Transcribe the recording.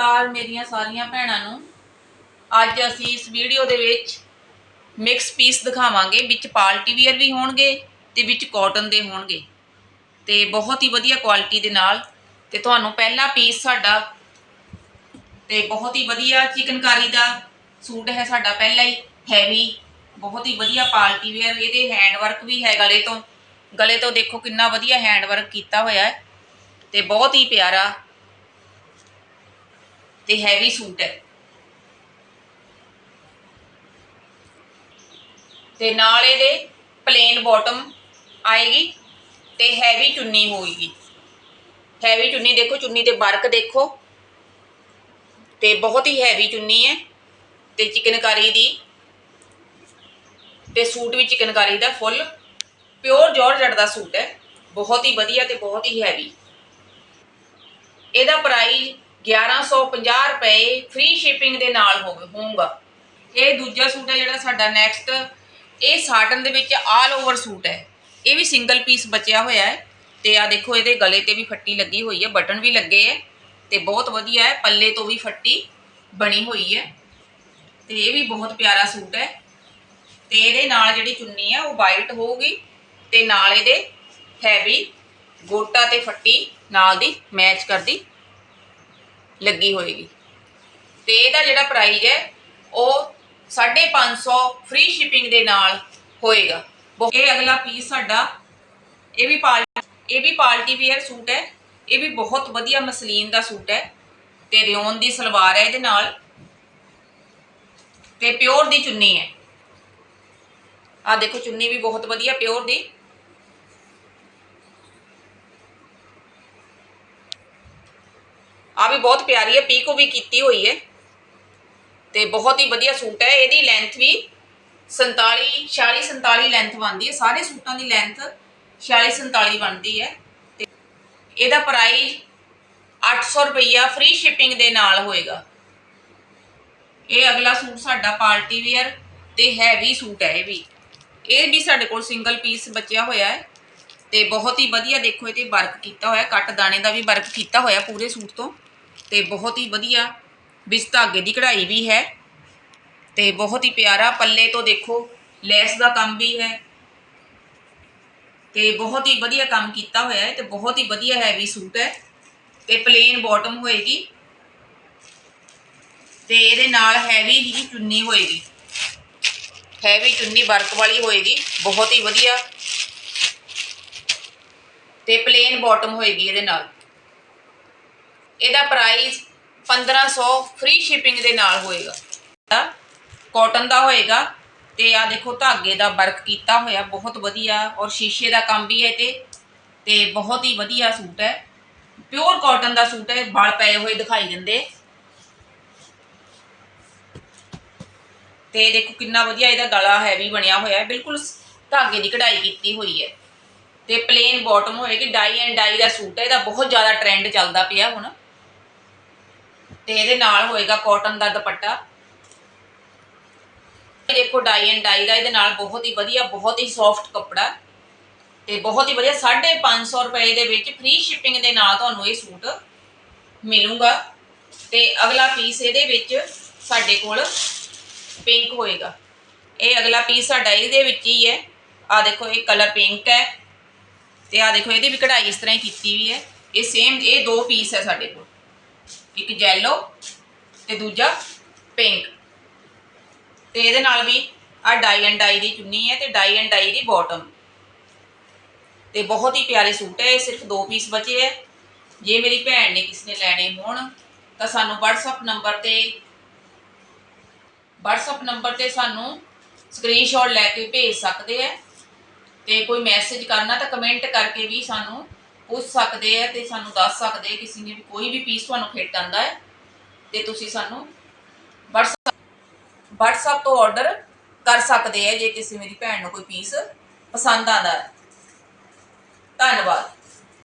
ਅਕਾਲ ਮੇਰੀਆਂ ਸਾਰੀਆਂ ਭੈਣਾਂ ਨੂੰ ਅੱਜ ਅਸੀਂ ਇਸ ਵੀਡੀਓ ਦੇ ਵਿੱਚ ਮਿਕਸ ਪੀਸ ਦਿਖਾਵਾਂਗੇ, ਵਿੱਚ ਪਾਰਟੀ ਵੀਅਰ ਵੀ ਹੋਣਗੇ ਤੇ ਵਿੱਚ ਕਾਟਨ ਦੇ ਹੋਣਗੇ। ਤੇ ਬਹੁਤ ਹੀ ਵਧੀਆ ਕੁਆਲਿਟੀ ਦੇ ਨਾਲ ਤੇ ਤੁਹਾਨੂੰ ਪਹਿਲਾ ਪੀਸ ਸਾਡਾ ਤੇ ਬਹੁਤ ਹੀ ਵਧੀਆ ਚਿਕਨਕਾਰੀ ਦਾ ਸੂਟ ਹੈ ਸਾਡਾ ਪਹਿਲਾ ਹੀ ਹੈਵੀ ਬਹੁਤ ਹੀ ਵਧੀਆ ਪਾਰਟੀ ਵੇਅਰ ਇਹਦੇ ਹੈਂਡ ਵਰਕ ਵੀ ਹੈ ਗਲੇ ਤੋਂ। ਗਲੇ ਤੋਂ ਦੇਖੋ ਕਿੰਨਾ ਵਧੀਆ ਹੈਂਡ ਵਰਕ ਕੀਤਾ ਹੋਇਆ ਹੈ ਤੇ ਬਹੁਤ ਹੀ ਪਿਆਰਾ ਤੇ ਹੈਵੀ ਸੂਟ ਹੈ। ਤੇ ਨਾਲ ਇਹਦੇ ਪਲੇਨ ਬਾਟਮ ਆਏਗੀ ਤੇ ਹੈਵੀ ਚੁੰਨੀ ਹੋਏਗੀ। ਹੈਵੀ ਚੁੰਨੀ ਦੇਖੋ, ਚੁੰਨੀ ਤੇ ਵਰਕ ਦੇਖੋ। ਤੇ ਬਹੁਤ ਹੀ ਹੈਵੀ ਚੁੰਨੀ ਹੈ ਤੇ ਚਿਕਨਕਾਰੀ ਦੀ। ਤੇ ਸੂਟ ਵੀ ਚਿਕਨਕਾਰੀ ਦਾ ਫੁੱਲ ਪਿਓਰ ਜਾਰਜਟ ਦਾ ਸੂਟ ਹੈ। ਬਹੁਤ ਹੀ ਵਧੀਆ ਤੇ ਬਹੁਤ ਹੀ ਹੈਵੀ ਇਹਦਾ ਪ੍ਰਾਈਸ 1150 ਰੁਪਏ ਫ੍ਰੀ ਸ਼ਿਪਿੰਗ ਦੇ ਨਾਲ ਹੋਵੇ ਹੋਊਗਾ। ਇਹ ਦੂਜਾ ਸੂਟ ਹੈ ਜਿਹੜਾ ਸਾਡਾ ਨੈਕਸਟ ਇਹ ਸਾਟਨ ਦੇ ਵਿੱਚ ਆਲ ਓਵਰ ਸੂਟ ਹੈ। ਇਹ ਵੀ ਸਿੰਗਲ ਪੀਸ ਬਚਿਆ ਹੋਇਆ ਹੈ। ਤੇ ਆ ਦੇਖੋ, ਇਹਦੇ ਗਲੇ ਤੇ ਵੀ ਫੱਟੀ ਲੱਗੀ ਹੋਈ ਹੈ, ਬਟਨ ਵੀ ਲੱਗੇ ਹੈ। ਤੇ ਬਹੁਤ ਵਧੀਆ ਹੈ, ਪੱਲੇ ਤੋਂ ਵੀ ਫੱਟੀ ਬਣੀ ਹੋਈ ਹੈ। ਤੇ ਇਹ ਵੀ ਬਹੁਤ ਪਿਆਰਾ ਸੂਟ ਹੈ। ਤੇ ਇਹਦੇ ਨਾਲ ਜਿਹੜੀ ਚੁੰਨੀ ਹੈ ਉਹ ਵਾਈਟ ਹੋਊਗੀ। ਤੇ ਨਾਲ ਇਹਦੇ ਹੈਵੀ ਗੋਟਾ ਤੇ ਫੱਟੀ ਨਾਲ ਦੀ ਮੈਚ ਕਰਦੀ। ਲੱਗੀ ਹੋਏਗੀ। ਤੇ ਇਹਦਾ ਜਿਹੜਾ ਪ੍ਰਾਈਜ਼ ਹੈ, ਉਹ 550 ਫ੍ਰੀ ਸ਼ਿਪਿੰਗ ਦੇ ਨਾਲ ਹੋਏਗਾ। ਬਹੁ- ਇਹ ਅਗਲਾ ਪੀਸ ਸਾਡਾ, ਇਹ ਵੀ ਪਾਰਟੀ ਇਹ ਵੀ ਪਾਰਟੀ ਵੇਅਰ ਸੂਟ ਹੈ। ਇਹ ਵੀ ਬਹੁਤ ਵਧੀਆ ਮਸਲੀਨ ਦਾ ਸੂਟ ਹੈ। ਤੇ ਰਿਓਨ ਦੀ ਸਲਵਾਰ ਹੈ ਇਹਦੇ ਨਾਲ। ਤੇ ਪਿਓਰ ਦੀ ਚੁੰਨੀ ਹੈ। ਆ ਦੇਖੋ, ਚੁੰਨੀ ਵੀ ਬਹੁਤ ਵਧੀਆ ਪਿਓਰ ਦੀ। ਆ ਵੀ ਬਹੁਤ ਪਿਆਰੀ ਹੈ, ਪੀਕੋ ਵੀ ਕੀਤੀ ਹੋਈ ਹੈ। ਤੇ ਬਹੁਤ ਹੀ ਵਧੀਆ ਸੂਟ ਹੈ, ਇਹਦੀ ਲੈਂਥ ਵੀ 47 46 47 ਲੈਂਥ ਬਣਦੀ ਹੈ, ਸਾਰੇ ਸੂਟਾਂ ਦੀ ਲੈਂਥ 46 47 ਬਣਦੀ ਹੈ। ਤੇ ਇਹਦਾ ਪ੍ਰਾਈਸ 800 ਰੁਪਈਆ ਫ੍ਰੀ ਸ਼ਿਪਿੰਗ ਦੇ ਨਾਲ ਹੋਏਗਾ। ਇਹ ਅਗਲਾ ਸੂਟ ਸਾਡਾ ਪਾਰਟੀ ਵੇਅਰ ਤੇ ਹੈਵੀ ਸੂਟ ਹੈ ਇਹ ਵੀ। ਇਹ ਵੀ ਸਾਡੇ ਕੋਲ ਸਿੰਗਲ ਪੀਸ ਬਚਿਆ ਹੋਇਆ ਹੈ। ਤੇ ਬਹੁਤ ਹੀ ਵਧੀਆ ਦੇਖੋ ਇਹ ਤੇ ਵਰਕ ਕੀਤਾ ਹੋਇਆ, ਕੱਟ ਦਾਣੇ ਦਾ ਵੀ ਵਰਕ ਕੀਤਾ ਹੋਇਆ ਪੂਰੇ ਸੂਟ ਤੋਂ। ਤੇ ਬਹੁਤ ਹੀ ਵਧੀਆ ਵਿੱਚ ਧਾਗੇ ਦੀ ਕਢਾਈ ਵੀ ਹੈ। ਤੇ ਬਹੁਤ ਹੀ ਪਿਆਰਾ ਪੱਲੇ ਤੋਂ ਦੇਖੋ, ਲੈਸ ਦਾ ਕੰਮ ਵੀ ਹੈ। ਤੇ ਬਹੁਤ ਹੀ ਵਧੀਆ ਕੰਮ ਕੀਤਾ ਹੋਇਆ ਹੈ ਤੇ ਬਹੁਤ ਹੀ ਵਧੀਆ ਹੈਵੀ ਸੂਟ ਹੈ ਤੇ ਪਲੇਨ ਬਾਟਮ ਹੋਏਗੀ। ਤੇ ਇਹਦੇ ਨਾਲ ਹੈਵੀ ਹੀ ਚੁੰਨੀ ਹੋਏਗੀ। ਹੈਵੀ ਚੁੰਨੀ ਵਰਕ ਵਾਲੀ ਹੋਏਗੀ, ਬਹੁਤ ਹੀ ਵਧੀਆ। ਤੇ ਪਲੇਨ ਬਾਟਮ ਹੋਏਗੀ ਇਹਦੇ ਨਾਲ। ਇਹਦਾ ਪ੍ਰਾਈਸ 1500 ਫ੍ਰੀ ਸ਼ਿਪਿੰਗ ਦੇ ਨਾਲ ਹੋਏਗਾ। ਕਾਟਨ ਦਾ ਹੋਏਗਾ ਤੇ ਆ ਦੇਖੋ ਧਾਗੇ ਦਾ ਵਰਕ ਕੀਤਾ ਹੋਇਆ, ਬਹੁਤ ਵਧੀਆ ਔਰ ਸ਼ੀਸ਼ੇ ਦਾ ਕੰਮ ਵੀ ਹੈ ਤੇ ਤੇ ਬਹੁਤ ਹੀ ਵਧੀਆ ਸੂਟ ਹੈ। ਪਿਓਰ ਕਾਟਨ ਦਾ ਸੂਟ ਹੈ, ਵਲ ਪਏ ਹੋਏ ਦਿਖਾਈ ਦਿੰਦੇ। ਤੇ ਦੇਖੋ ਕਿੰਨਾ ਵਧੀਆ ਇਹਦਾ ਗਲਾ ਹੈਵੀ ਬਣਿਆ ਹੋਇਆ ਹੈ, ਬਿਲਕੁਲ ਧਾਗੇ ਦੀ ਕਢਾਈ ਕੀਤੀ ਹੋਈ ਹੈ। ਤੇ ਪਲੇਨ ਬਾਟਮ ਹੋਏਗੀ ਡਾਈ ਐਂਡ ਡਾਈ ਦਾ ਸੂਟ ਹੈ, ਇਹਦਾ ਬਹੁਤ ਜ਼ਿਆਦਾ ਟ੍ਰੈਂਡ ਚੱਲਦਾ ਪਿਆ ਹੁਣ। ਤੇ ਇਹਦੇ ਨਾਲ ਹੋਏਗਾ ਕਾਟਨ ਦਾ ਦੁਪੱਟਾ। ਇਹ ਦੇਖੋ ਡਾਈ ਐਂਡ ਡਾਈ ਦਾ, ਇਹਦੇ ਨਾਲ ਬਹੁਤ ਹੀ ਵਧੀਆ, ਬਹੁਤ ਹੀ ਸੌਫਟ ਕੱਪੜਾ। ਤੇ ਬਹੁਤ ਹੀ ਵਧੀਆ 550 ਰੁਪਏ ਦੇ ਵਿੱਚ ਫ੍ਰੀ ਸ਼ਿਪਿੰਗ ਦੇ ਨਾਲ ਤੁਹਾਨੂੰ ਇਹ ਸੂਟ ਮਿਲੂਗਾ। ਤੇ ਅਗਲਾ ਪੀਸ ਇਹਦੇ ਵਿੱਚ ਸਾਡੇ ਕੋਲ ਪਿੰਕ ਹੋਏਗਾ। ਇਹ ਅਗਲਾ ਪੀਸ ਸਾਡਾ ਇਹਦੇ ਵਿੱਚ ਹੀ ਹੈ। ਆ ਦੇਖੋ, ਇਹ ਕਲਰ ਪਿੰਕ ਹੈ। ਤੇ ਆ ਦੇਖੋ, ਇਹਦੀ ਵੀ ਕਢਾਈ ਇਸ ਤਰ੍ਹਾਂ ਹੀ ਕੀਤੀ ਵੀ ਹੈ। ਇਹ ਸੇਮ ਇਹ ਦੋ ਪੀਸ ਹੈ ਸਾਡੇ ਕੋਲ। ਇੱਕ ਯੈਲੋ ਤੇ ਦੂਜਾ ਪਿੰਕ ਤੇ ਇਹਦੇ ਨਾਲ ਵੀ ਆ ਡਾਈ ਐਂਡ ਡਾਈ ਦੀ ਚੁੰਨੀ ਹੈ ਤੇ ਡਾਈ ਐਂਡ ਡਾਈ ਦੀ ਬਾਟਮ ਤੇ ਬਹੁਤ ਹੀ ਪਿਆਰੇ ਸੂਟ ਹੈ, ਇਹ ਸਿਰਫ ਦੋ ਪੀਸ ਬਚੇ ਹੈ। ਜੇ ਮੇਰੀ ਭੈਣ ਨੇ ਕਿਸ ਨੇ ਲੈਣੇ ਹੋਣ, ਤਾਂ ਸਾਨੂੰ WhatsApp ਨੰਬਰ ਤੇ WhatsApp ਨੰਬਰ ਤੇ ਸਾਨੂੰ ਸਕਰੀਨਸ਼ਾਟ ਲੈ ਕੇ ਭੇਜ ਸਕਦੇ ਹੈ। ਤੇ ਕੋਈ ਮੈਸੇਜ ਕਰਨਾ ਤਾਂ ਕਮੈਂਟ ਕਰਕੇ ਵੀ ਸਾਨੂੰ ਪੁੱਛ ਸਕਦੇ ਆ ਤੇ ਸਾਨੂੰ ਦੱਸ ਸਕਦੇ ਆ ਕਿਸੇ ਨੇ ਵੀ ਕੋਈ ਵੀ ਪੀਸ ਤੁਹਾਨੂੰ ਫਿੱਟ ਆਂਦਾ ਹੈ ਤੇ ਤੁਸੀਂ ਸਾਨੂੰ WhatsApp WhatsApp ਤੋਂ ਆਰਡਰ ਕਰ ਸਕਦੇ ਆ ਜੇ ਕਿਸੇ ਮੇਰੀ ਭੈਣ ਨੂੰ ਕੋਈ ਪੀਸ ਪਸੰਦ ਆਂਦਾ ਹੈ। ਧੰਨਵਾਦ।